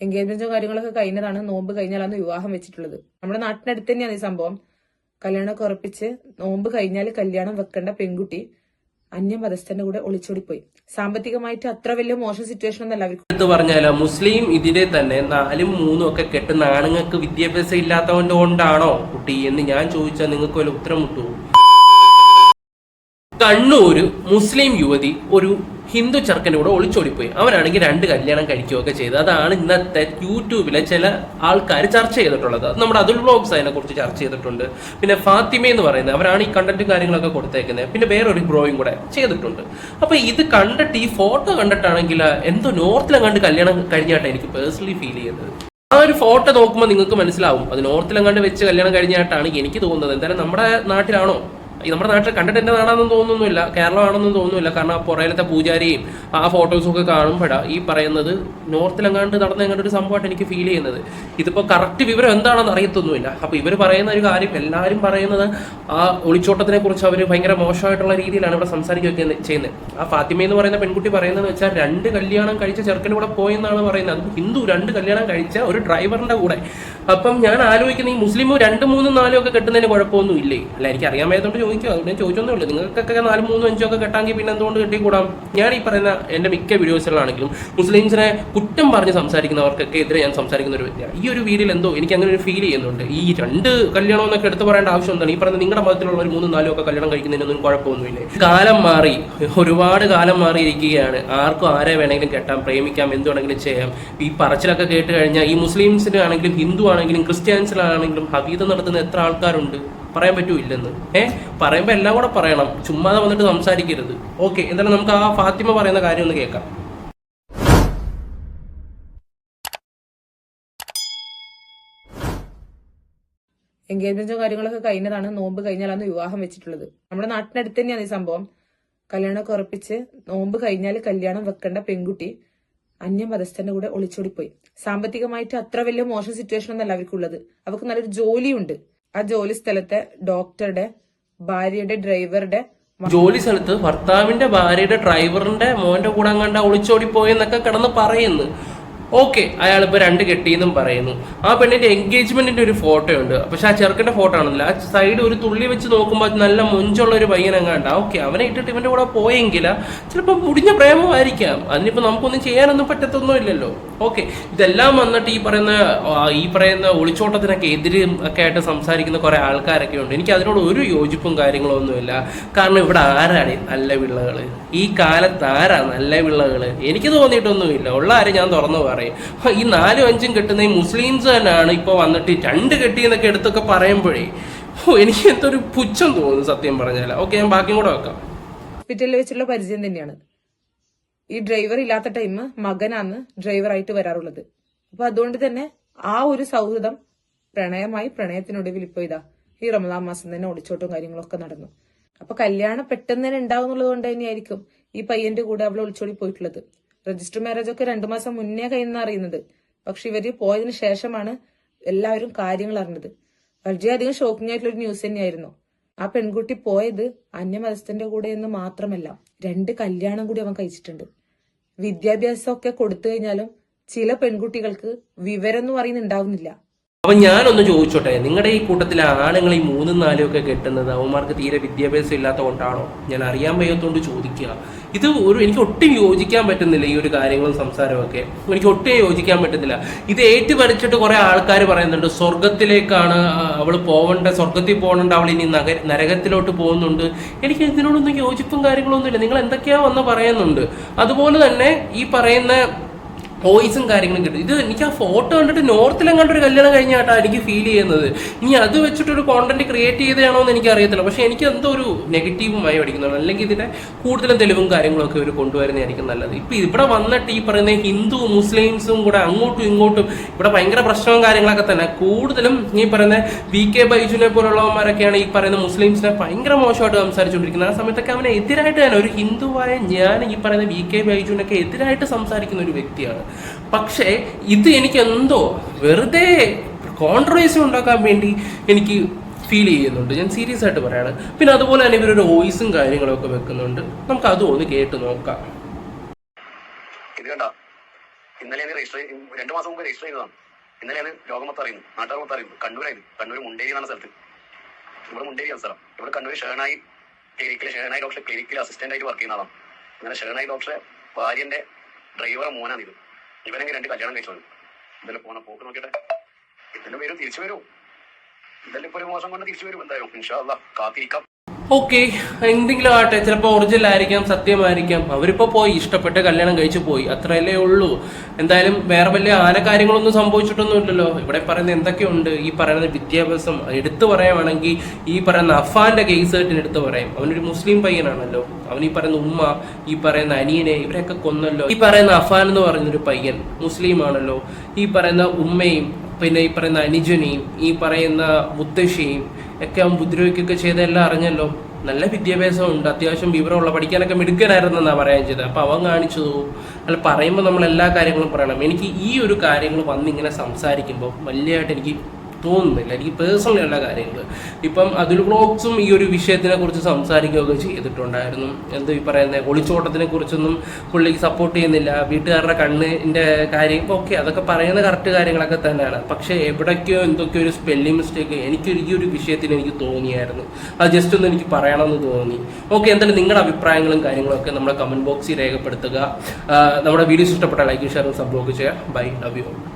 എൻഗേജ്മെന്റും കാര്യങ്ങളൊക്കെ കഴിഞ്ഞതാണ്. നോമ്പ് കഴിഞ്ഞാലാണ് വിവാഹം വെച്ചിട്ടുള്ളത്. നമ്മുടെ നാട്ടിനടുത്ത് തന്നെയാണ് ഈ സംഭവം. കല്യാണമൊക്കെ ഉറപ്പിച്ച് നോമ്പ് കഴിഞ്ഞാൽ കല്യാണം വെക്കേണ്ട പെൺകുട്ടി അന്യമതസ്ഥന്റെ കൂടെ ഒളിച്ചോടിപ്പോയി. സാമ്പത്തികമായിട്ട് അത്ര വലിയ മോശം സിറ്റുവേഷൻ ഒന്നല്ല അവർക്ക്. എടുത്ത് പറഞ്ഞാലോ മുസ്ലിം ഇതിലെ തന്നെ നാലും മൂന്നും ഒക്കെ കെട്ടുന്ന ആണുങ്ങൾക്ക് വിദ്യാഭ്യാസം ഇല്ലാത്തവന്റെ കൊണ്ടാണോ കുട്ടി എന്ന് ഞാൻ ചോദിച്ചാൽ നിങ്ങൾക്ക് വല്ല ഉത്തരം മുട്ടുമോ കണ്ണൂര് മുസ്ലിം യുവതി ഒരു ഹിന്ദു ചെറുക്കന്റെ കൂടെ ഒളിച്ചോടിപ്പോയി. അവനാണെങ്കിൽ രണ്ട് കല്യാണം കഴിക്കുകയൊക്കെ ചെയ്ത്. അതാണ് ഇന്നത്തെ യൂട്യൂബിലെ ചില ആൾക്കാർ ചർച്ച ചെയ്തിട്ടുള്ളത്. നമ്മുടെ അതുൽ വ്ളോഗ്സ് അതിനെ കുറിച്ച് ചർച്ച ചെയ്തിട്ടുണ്ട്. പിന്നെ ഫാത്തിമ എന്ന് പറയുന്നത് അവരാണ് ഈ കണ്ടന്റും കാര്യങ്ങളൊക്കെ കൊടുത്തേക്കുന്നത്. പിന്നെ വേറൊരു ബ്രോയും കൂടെ ചെയ്തിട്ടുണ്ട്. അപ്പോൾ ഇത് കണ്ടിട്ട് ഈ ഫോട്ടോ കണ്ടിട്ടാണെങ്കിൽ എന്തോ നോർത്തിലും കണ്ട് കല്യാണം കഴിഞ്ഞായിട്ടാണ് എനിക്ക് പേഴ്സണലി ഫീൽ ചെയ്യുന്നത്. ആ ഒരു ഫോട്ടോ നോക്കുമ്പോൾ നിങ്ങൾക്ക് മനസ്സിലാവും. അത് നോർത്തിലെങ്ങാണ്ട് വെച്ച് കല്യാണം കഴിഞ്ഞായിട്ടാണ് എനിക്ക് തോന്നുന്നത്. എന്തായാലും നമ്മുടെ നാട്ടിലാണോ? നമ്മുടെ നാട്ടിൽ കണ്ടിട്ട് എന്റെ നാടാണെന്ന് തോന്നുന്നില്ല കേരളമാണെന്നും തോന്നുന്നില്ല. കാരണം ആ പുറയിലത്തെ പൂജാരിയും ആ ഫോട്ടോസും ഒക്കെ കാണുമ്പോഴാണ് ഈ പറയുന്നത് നോർത്തിലെങ്ങാണ്ട് നടന്ന എങ്ങാണ്ട് സംഭവമായിട്ട് എനിക്ക് ഫീൽ ചെയ്യുന്നത്. ഇതിപ്പോ കറക്റ്റ് വിവരം എന്താണെന്ന് അറിയത്തൊന്നുമില്ല. അപ്പോൾ ഇവർ പറയുന്ന ഒരു കാര്യം എല്ലാവരും പറയുന്നത് ആ ഒളിച്ചോട്ടത്തിനെ കുറിച്ച് അവർ ഭയങ്കര മോശമായിട്ടുള്ള രീതിയിലാണ് ഇവിടെ സംസാരിക്കുക ചെയ്യുന്നത് ആ ഫാത്തിമ എന്ന് പറയുന്ന പെൺകുട്ടി പറയുന്നത് വെച്ചാൽ രണ്ട് കല്യാണം കഴിച്ച ചെറുക്കന്റെ കൂടെ പോയെന്നാണ് പറയുന്നത്. അത് ഹിന്ദു രണ്ട് കല്യാണം കഴിച്ച ഒരു ഡ്രൈവറിന്റെ കൂടെ. അപ്പം ഞാൻ ആലോചിക്കുന്ന ഈ മുസ്ലിം രണ്ട് മൂന്നും നാലും ഒക്കെ കെട്ടുന്നതിന് കുഴപ്പമൊന്നും ഇല്ലേ അല്ല എനിക്ക് അറിയാൻ വയ്യാത്തോണ്ട് ചോദിക്കുക അതുകൊണ്ട് ചോദിച്ചൊന്നും ഉള്ളൂ. നിങ്ങൾക്കൊക്കെ നാല് മൂന്നും അഞ്ചും ഒക്കെ കെട്ടാമെങ്കിൽ പിന്നെ എന്തുകൊണ്ട് കെട്ടിക്കൂടാം ഞാൻ ഈ പറയുന്ന എന്റെ മിക്ക വീഡിയോസിലാണെങ്കിലും മുസ്ലിംസിനെ കുറ്റം പറഞ്ഞ് സംസാരിക്കുന്നവർക്കൊക്കെ എതിരെ ഞാൻ സംസാരിക്കുന്ന ഒരു വ്യക്തിയാണ്. ഈ ഒരു വീഡിയോയിൽ എന്തോ എനിക്ക് അങ്ങനെ ഒരു ഫീൽ ചെയ്യുന്നുണ്ട്. ഈ രണ്ട് കല്യാണം എന്നൊക്കെ എടുത്ത് പറയേണ്ട ആവശ്യം എന്താണ്? ഈ പറയുന്ന നിങ്ങളുടെ മതത്തിലുള്ള ഒരു മൂന്നും നാലും ഒക്കെ കല്യാണം കഴിക്കുന്നതിനൊന്നും കുഴപ്പമൊന്നുമില്ല? കാലം മാറി. ഒരുപാട് കാലം മാറിയിരിക്കുകയാണ്. ആർക്കും ആരെ വേണമെങ്കിലും കെട്ടാം പ്രേമിക്കാം എന്ത് വേണമെങ്കിലും ചെയ്യാം. ഈ പറച്ചിലൊക്കെ കേട്ട് കഴിഞ്ഞാൽ ഈ മുസ്ലിംസിനാണെങ്കിലും ഹിന്ദു ആണെങ്കിലും ക്രിസ്ത്യാനിസിലാണെങ്കിലും ഹബീദ് നടത്തുന്ന എത്ര ആൾക്കാരുണ്ട്? പറയാൻ പറ്റൂല്ലെന്ന് ഏഹ് പറയുമ്പോൾ എല്ലാം കൂടെ പറയണം. ചുമ്മാതെ വന്നിട്ട് സംസാരിക്കരുത്. ഓക്കെ എന്തായാലും നമുക്ക് ആ ഫാത്തിമ പറയുന്ന കാര്യം ഒന്ന് കേൾക്കാം. എൻഗേജ്മെന്റും കാര്യങ്ങളൊക്കെ കഴിഞ്ഞതാണ്. നോമ്പ് കഴിഞ്ഞാലാണ് വിവാഹം വെച്ചിട്ടുള്ളത്. നമ്മുടെ നാട്ടിനടുത്ത് തന്നെയാണ് ഈ സംഭവം. കല്യാണമൊക്കെ ഉറപ്പിച്ച് നോമ്പ് കഴിഞ്ഞാൽ കല്യാണം വെക്കേണ്ട പെൺകുട്ടി അന്യമതസ്ഥന്റെ കൂടെ ഒളിച്ചോടിപ്പോയി. സാമ്പത്തികമായിട്ട് അത്ര വലിയ മോശം സിറ്റുവേഷൻ ഒന്നല്ല അവർക്കുള്ളത്. അവർക്ക് നല്ലൊരു ജോലിയുണ്ട്. ആ ജോലി സ്ഥലത്തെ ഡോക്ടറുടെ ഭാര്യയുടെ ഡ്രൈവറുടെ ജോലി സ്ഥലത്ത് ഭർത്താവിന്റെ ഭാര്യയുടെ ഡ്രൈവറിന്റെ മോന്റെ കൂടെ കണ്ട ഒളിച്ചോടി പോയെന്നൊക്കെ കിടന്ന് പറയുന്നു. ഓക്കെ അയാൾ ഇപ്പൊ രണ്ട് കെട്ടിയെന്നും പറയുന്നു. ആ പെണ്ണിന്റെ എൻഗേജ്മെന്റിന്റെ ഒരു ഫോട്ടോ ഉണ്ട് പക്ഷെ ആ ചെറുക്കന്റെ ഫോട്ടോ ആണല്ലോ. ആ സൈഡ് ഒരു തുള്ളി വെച്ച് നോക്കുമ്പോൾ നല്ല മൊഞ്ചുള്ള ഒരു പയ്യനെങ്ങാണ്ട ഓക്കെ അവനെ ഇട്ടിട്ട് ഇവന്റെ കൂടെ പോയെങ്കിൽ ചിലപ്പോൾ മുടിഞ്ഞ പ്രേമമായിരിക്കാം. അതിനിപ്പോ നമുക്കൊന്നും ചെയ്യാനൊന്നും പറ്റത്തൊന്നും ഇല്ലല്ലോ. ഓക്കെ ഇതെല്ലാം വന്നിട്ട് ഈ പറയുന്ന ഈ പറയുന്ന ഒളിച്ചോട്ടത്തിനൊക്കെ എതിരും ഒക്കെ ആയിട്ട് സംസാരിക്കുന്ന കുറെ ആൾക്കാരൊക്കെ ഉണ്ട്. എനിക്ക് അതിനോട് ഒരു യോജിപ്പും കാര്യങ്ങളോ ഒന്നുമില്ല. കാരണം ഇവിടെ ആരാണ് നല്ല വിള്ളകൾ? ഈ കാലത്ത് ആരാ നല്ല വിള്ളകൾ? എനിക്ക് തോന്നിയിട്ടൊന്നുമില്ല. ഉള്ള ആരും ഞാൻ തുറന്നു പറയും ഹ, ഈ നാലും അഞ്ചും കെട്ടുന്ന ഈ മുസ്ലിംസ് തന്നെയാണ് ഇപ്പൊ വന്നിട്ട് രണ്ട് കെട്ടി എന്നൊക്കെ എടുത്തൊക്കെ പറയുമ്പോഴേ ഓ എനിക്ക് എന്തൊരു പുച്ഛം തോന്നുന്നു സത്യം പറഞ്ഞാൽ ഓക്കെ ഞാൻ ബാക്കിയും കൂടെ വെക്കാം. ഹോസ്പിറ്റലിൽ വെച്ചുള്ള പരിചയം തന്നെയാണ്. ഈ ഡ്രൈവർ ഇല്ലാത്ത ടൈം മകനാണ് ഡ്രൈവറായിട്ട് വരാറുള്ളത്. അപ്പൊ അതുകൊണ്ട് തന്നെ ആ ഒരു സൗഹൃദം പ്രണയമായി പ്രണയത്തിനൊടുവിൽ ഇപ്പൊ ഇതാ ഈ റമദാൻ മാസം തന്നെ ഒളിച്ചോട്ടും കാര്യങ്ങളൊക്കെ നടന്നു. അപ്പൊ കല്യാണം പെട്ടെന്ന് തന്നെ ഉണ്ടാവുന്നുള്ളത് കൊണ്ട് തന്നെയായിരിക്കും ഈ പയ്യന്റെ കൂടെ അവൾ ഒളിച്ചോടി പോയിട്ടുള്ളത്. രജിസ്റ്റർ മാരേജ് ഒക്കെ രണ്ടു മാസം മുന്നേ കഴിയുന്ന അറിയുന്നത്. പക്ഷെ ഇവർ പോയതിനു ശേഷമാണ് എല്ലാവരും കാര്യങ്ങൾ അറിഞ്ഞത്. വളരെയധികം ഷോക്കിംഗ് ആയിട്ടുള്ള ഒരു ന്യൂസ് തന്നെയായിരുന്നു. ആ പെൺകുട്ടി പോയത് അന്യമതസ്ഥന്റെ കൂടെ എന്ന് മാത്രമല്ല രണ്ട് കല്യാണം കൂടി അവൻ കഴിച്ചിട്ടുണ്ട്. വിദ്യാഭ്യാസമൊക്കെ കൊടുത്തു കഴിഞ്ഞാലും ചില പെൺകുട്ടികൾക്ക് വിവരം എന്ന് പറയുന്നുണ്ടാവുന്നില്ല അപ്പൊ ഞാനൊന്ന് ചോദിച്ചോട്ടെ നിങ്ങളുടെ ഈ കൂട്ടത്തിലെ ആണുങ്ങൾ ഈ മൂന്നും നാലും ഒക്കെ കെട്ടുന്നത് അവന്മാർക്ക് തീരെ വിദ്യാഭ്യാസം ഇല്ലാത്ത കൊണ്ടാണോ ഞാൻ അറിയാൻ വയ്യാത്തതുകൊണ്ട് ചോദിക്കുക. ഇത് ഒരു എനിക്ക് ഒട്ടും യോജിക്കാൻ പറ്റുന്നില്ല ഈ ഒരു കാര്യങ്ങളും സംസാരമൊക്കെ എനിക്ക് ഒട്ടും യോജിക്കാൻ പറ്റുന്നില്ല. ഇത് ഏറ്റുപരിച്ചിട്ട് കുറെ ആൾക്കാർ പറയുന്നുണ്ട് സ്വർഗത്തിലേക്കാണ് അവൾ പോവേണ്ട സ്വർഗത്തിൽ പോകേണ്ട അവൾ ഇനി നഗ നരകത്തിലോട്ട് പോകുന്നുണ്ട്. എനിക്ക് ഇതിനോടൊന്നും യോജിപ്പും കാര്യങ്ങളൊന്നുമില്ല നിങ്ങൾ എന്തൊക്കെയാ വന്ന് പറയുന്നുണ്ട്. അതുപോലെ തന്നെ ഈ പറയുന്ന വോയിസും കാര്യങ്ങളും കിട്ടും. ഇത് എനിക്ക് ആ ഫോട്ടോ കണ്ടിട്ട് നോർത്തിലും കണ്ടൊരു കല്യാണം കഴിഞ്ഞാട്ടാ എനിക്ക് ഫീൽ ചെയ്യുന്നത്. ഇനി അത് വെച്ചിട്ടൊരു കോണ്ടന്റ് ക്രിയേറ്റ് ചെയ്തതാണോ എന്ന് എനിക്ക് അറിയത്തില്ല. പക്ഷെ എനിക്ക് എന്തോ ഒരു നെഗറ്റീവും നെഗറ്റീവുമായി പഠിക്കുന്നുണ്ട് അല്ലെങ്കിൽ ഇതിന്റെ കൂടുതലും തെളിവും കാര്യങ്ങളൊക്കെ ഇവർ കൊണ്ടുവരുന്നതായിരിക്കും നല്ലത്. ഇപ്പൊ ഇവിടെ വന്നിട്ട് ഈ പറയുന്ന ഹിന്ദു മുസ്ലിംസും കൂടെ അങ്ങോട്ടും ഇങ്ങോട്ടും ഇവിടെ ഭയങ്കര പ്രശ്നവും കാര്യങ്ങളൊക്കെ തന്നെ. കൂടുതലും ഈ പറയുന്ന വി കെ ബൈജുനെ പോലുള്ളവന്മാരൊക്കെയാണ് ഈ പറയുന്ന മുസ്ലിംസിനെ ഭയങ്കര മോശമായിട്ട് സംസാരിച്ചുകൊണ്ടിരിക്കുന്നത്. ആ സമയത്തൊക്കെ അവനെ എതിരായിട്ട് തന്നെ ഒരു ഹിന്ദുവായ ഞാൻ ഈ പറയുന്ന വി കെ ബൈജുവിനൊക്കെ എതിരായിട്ട് സംസാരിക്കുന്ന ഒരു വ്യക്തിയാണ്. പക്ഷേ ഇത് എനിക്ക് എന്തോ വെറുതെ കോൺട്രവേഴ്സി ഉണ്ടാക്കാൻ വേണ്ടി എനിക്ക് ഫീൽ ചെയ്യുന്നുണ്ട്. ഞാൻ സീരിയസ് ആയിട്ട് പറയാണ്. പിന്നെ അതുപോലെ തന്നെ ഇവരൊരു വോയിസും കാര്യങ്ങളൊക്കെ വെക്കുന്നുണ്ട്. നമുക്ക് അതും ഒന്ന് കേട്ട് നോക്കാം. ഇത് കണ്ട? ഇന്നലെ രജിസ്റ്റർ രണ്ടു മാസം മുമ്പ് രജിസ്റ്റർ ചെയ്തതാണ്. ഇന്നലെയാണ് രോഗം മൊത്തം അറിയുന്നു. നാട്ടുകാർ മൊത്തം അറിയുന്നു. കണ്ണൂരായിരുന്നു കണ്ണൂർ മുണ്ടേരി എന്ന സ്ഥലത്ത്. ഇവിടെ മുണ്ടേരി ആണ് സ്ഥലം. ഇവിടെ കണ്ണൂർ ഷേണായി ക്ലിനിക്കിൽ ഷേണായി ഡോക്ടറെ ക്ലിനിക്കിൽ അസിസ്റ്റന്റ് ആയിട്ട് വർക്ക് ചെയ്യുന്ന ആളാണ്. അങ്ങനെ ഷേണായി ഡോക്ടറെ ഭാര്യന്റെ ഡ്രൈവറെ മോനാണ് ഇത് ഇവനെങ്കിൽ രണ്ട് കല്യാണം കഴിച്ചോളൂ? ഇതെല്ലാം പോണ പോക്ക് നോക്കട്ടെ ഇതെല്ലാം വരും തിരിച്ചു വരും. ഇതെല്ലാം ഇപ്പൊ ഒരു മോശം കൊണ്ട് തിരിച്ചു വരും. എന്തായാലും ഇൻഷാല്ല കാത്തിരിക്കാം. ഓക്കെ എന്തെങ്കിലും ആട്ടെ ചിലപ്പോൾ ഒറിജിനൽ ആയിരിക്കാം സത്യമായിരിക്കാം. അവരിപ്പോ പോയി ഇഷ്ടപ്പെട്ട കല്യാണം കഴിച്ചു പോയി അത്രയല്ലേ ഉള്ളൂ. എന്തായാലും വേറെ വലിയ ആന കാര്യങ്ങളൊന്നും സംഭവിച്ചിട്ടൊന്നും ഇല്ലല്ലോ ഇവിടെ പറയുന്ന എന്തൊക്കെയുണ്ട്? ഈ പറയുന്ന വിദ്യാഭ്യാസം എടുത്തു പറയുകയാണെങ്കിൽ ഈ പറയുന്ന അഫാന്റെ കേസ് കെട്ടിന് എടുത്തു പറയും. അവനൊരു മുസ്ലിം പയ്യനാണല്ലോ. അവൻ ഈ പറയുന്ന ഉമ്മ ഈ പറയുന്ന അനിയനെ ഇവരെയൊക്കെ കൊന്നല്ലോ. ഈ പറയുന്ന അഫാൻ എന്ന് പറയുന്നൊരു പയ്യൻ മുസ്ലിം ആണല്ലോ ഈ പറയുന്ന ഉമ്മയും പിന്നെ ഈ പറയുന്ന അനുജനെയും ഈ പറയുന്ന മുത്തശ്ശിയും ഒക്കെ അവൻ ഉപദ്രവിക്കുകയൊക്കെ ചെയ്തെല്ലാം അറിഞ്ഞല്ലോ. നല്ല വിദ്യാഭ്യാസം ഉണ്ട് അത്യാവശ്യം വിവരമുള്ള പഠിക്കാനൊക്കെ മിടുക്കനായിരുന്നെന്നാ പറയാൻ ചെയ്തത്. അപ്പൊ അവൻ കാണിച്ചു. അല്ല പറയുമ്പോൾ നമ്മൾ എല്ലാ കാര്യങ്ങളും പറയണം. എനിക്ക് ഈ ഒരു കാര്യങ്ങൾ വന്നിങ്ങനെ സംസാരിക്കുമ്പോൾ വലിയതായിട്ട് എനിക്ക് തോന്നുന്നില്ല. എനിക്ക് പേഴ്സണലി ഉള്ള കാര്യങ്ങൾ ഇപ്പം അതിൽ ബ്ലോഗ്സും ഈ ഒരു വിഷയത്തിനെ കുറിച്ച് സംസാരിക്കുകയൊക്കെ ചെയ്തിട്ടുണ്ടായിരുന്നു. എന്ത് ഈ പറയുന്ന ഒളിച്ചോട്ടത്തിനെ കുറിച്ചൊന്നും പുള്ളിക്ക് സപ്പോർട്ട് ചെയ്യുന്നില്ല. വീട്ടുകാരുടെ കണ്ണിന്റെ കാര്യം ഓക്കെ അതൊക്കെ പറയുന്ന കറക്റ്റ് കാര്യങ്ങളൊക്കെ തന്നെയാണ്. പക്ഷേ എവിടേക്കോ എന്തൊക്കെയോ ഒരു സ്പെല്ലിംഗ് മിസ്റ്റേക്ക് എനിക്ക് ഈ ഒരു വിഷയത്തിൽ എനിക്ക് തോന്നിയായിരുന്നു. അത് ജസ്റ്റ് ഒന്ന് എനിക്ക് പറയണമെന്ന് തോന്നി. ഓക്കെ എന്തായാലും നിങ്ങളുടെ അഭിപ്രായങ്ങളും കാര്യങ്ങളൊക്കെ നമ്മുടെ കമന്റ് ബോക്സിൽ രേഖപ്പെടുത്തുക. നമ്മുടെ വീഡിയോസ് ഇഷ്ടപ്പെട്ട ലൈക്ക് ഷെയർ സബ്ബോക്ക് ചെയ്യുക. Bye love you